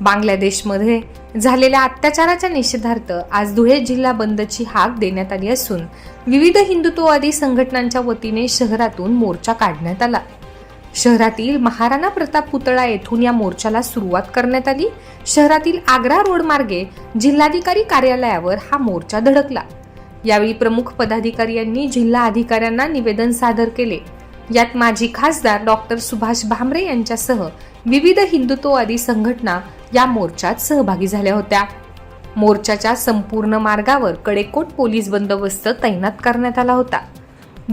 बांगलादेशमध्ये झालेल्या अत्याचाराच्या निषेधार्थ आज धुळे जिल्हा बंदची हाक देण्यात आली असून विविध हिंदुत्ववादी संघटनांच्या वतीने शहरातून मोर्चा काढण्यात आला. शहरातील महाराणा प्रताप पुतळा येथून या मोर्चाला सुरुवात करण्यात आली. शहरातील आग्रा रोड मार्गे जिल्हाधिकारी कार्यालयावर हा मोर्चा धडकला. यावेळी प्रमुख पदाधिकारी यांनी जिल्हा अधिकाऱ्यांना निवेदन सादर केले. यात माजी खासदार डॉक्टर सुभाष भामरे यांच्यासह विविध हिंदुत्ववादी संघटना या मोर्चात सहभागी झाल्या होत्या. मोर्चाच्या संपूर्ण मार्गावर कडेकोट पोलीस बंदोबस्त तैनात करण्यात आला होता.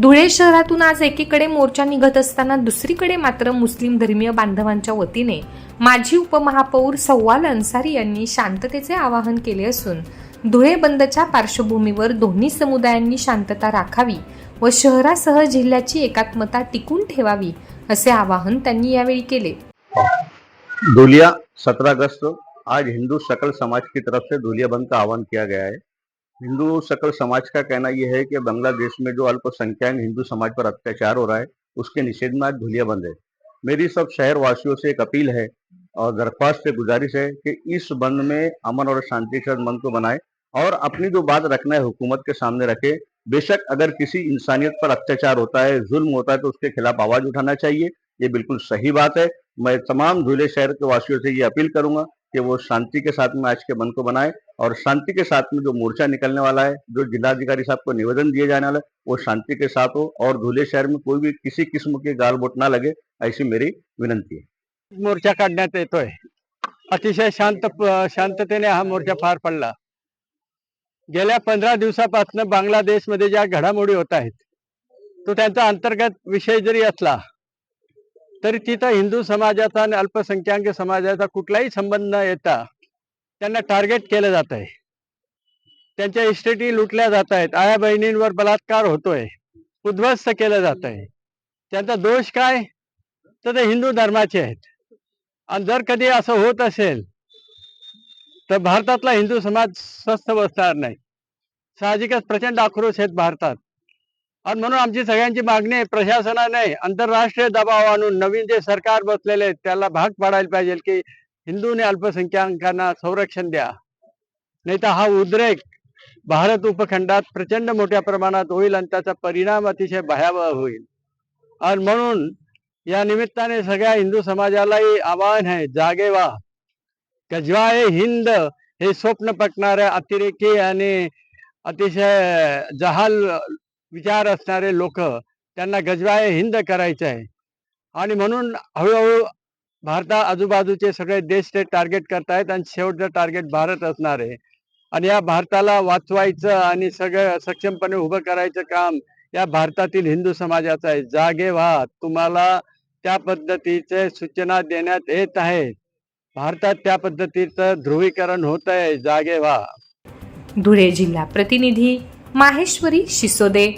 धुळे शहरातून आज एकीकडे मोर्चा निघत असताना दुसरीकडे मात्र मुस्लिम धर्मीय बांधवांच्या वतीने माजी उपमहापौर सव्वाल अन्सारी यांनी शांततेचे आवाहन केले असून धुळे बंदच्या पार्श्वभूमीवर दोन्ही समुदायांनी शांतता राखावी व शहरासह जिल्ह्याची एकात्मता टिकून ठेवावी असे आवाहन त्यांनी यावेळी केले. धुलिया 17 अगस्त. आज हिंदू सकल समाज की तरफ से धुलिया बंद का आह्वान किया गया है। हिंदू सकल समाज का कहना यह है कि बांग्लादेश में जो अल्पसंख्यक हिंदू समाज पर अत्याचार हो रहा है उसके निषेध में आज धुलिया बंद है। मेरी सब शहर वासियों से एक अपील है और दरख्वास्त से गुजारिश है कि इस बंद में अमन और शांति के बंद को बनाए। और अपनी जो बात रखना है हुकूमत के सामने रखे, बेशक अगर किसी इंसानियत पर अत्याचार होता है, जुल्म होता है तो उसके खिलाफ आवाज़ उठाना चाहिए, ये बिल्कुल सही बात है। मैं तमाम धुले शहर के वासियों से ये अपील करूँगा कि वो शांति के साथ में आज के मन को बनाए और शांति के साथ में जो मोर्चा निकलने वाला है, जो जिलाधिकारी साहब को निवेदन दिए जाने वाला है, वो शांति के साथ हो और धुले शहर में कोई भी किसी किस्म के गाल बोट ना लगे, ऐसी मेरी विनंती है। मोर्चा काढण्यात येतोय अतिशय शांत शांततेने हा मोर्चा पार पडला। गेल्या पंधरा दिवसापासून बांगलादेशमध्ये ज्या घडामोडी होत आहेत तो त्यांचा अंतर्गत विषय जरी असला तरी तिथं हिंदू समाजाचा आणि अल्पसंख्याक समाजाचा कुठलाही संबंध न येता त्यांना टार्गेट केलं जात आहे. त्यांच्या इस्टेटी लुटल्या जात आहेत आया बहिणींवर बलात्कार होतोय उद्ध्वस्त केलं जात आहे. त्यांचा दोष काय? तर ते हिंदू धर्माचे आहेत. आणि जर कधी असं होत असेल तर भारतातला हिंदू समाज स्वस्थ बसणार नाही. साहजिकच प्रचंड आक्रोश आहेत भारतात. आणि म्हणून आमची सगळ्यांची मागणी आहे प्रशासनाने आंतरराष्ट्रीय दबाव आणून नवीन जे सरकार बसलेले आहेत त्याला भाग पाडायला पाहिजे की हिंदूने अल्पसंख्याकांना संरक्षण द्या. नाही तर हा उद्रेक भारत उपखंडात प्रचंड मोठ्या प्रमाणात होईल आणि त्याचा परिणाम अतिशय भयावह होईल. आणि म्हणून या निमित्ताने सगळ्या हिंदू समाजालाही आवाहन आहे जागे व्हा. गजवाए हिंद? हे स्वप्न पटणाऱ्या अतिरेकी आणि अतिशय जहाल विचार असणारे लोक त्यांना गजवाय हिंद करायचे आहे. आणि म्हणून हळूहळू भारता आजूबाजूचे सगळे देश ते टार्गेट करतायत आणि शेवटचं टार्गेट भारत असणार आहे. आणि या भारताला वाचवायचं आणि सगळं सक्षमपणे उभं करायचं काम या भारतातील हिंदू समाजाचं आहे. जागे व्हा तुम्हाला त्या पद्धतीचे सूचना देण्यात येत आहेत भारतात त्या पद्धतीचं ध्रुवीकरण होत आहे जागे व्हा. धुळे जिल्हा प्रतिनिधी माहेश्वरी शिसोदे.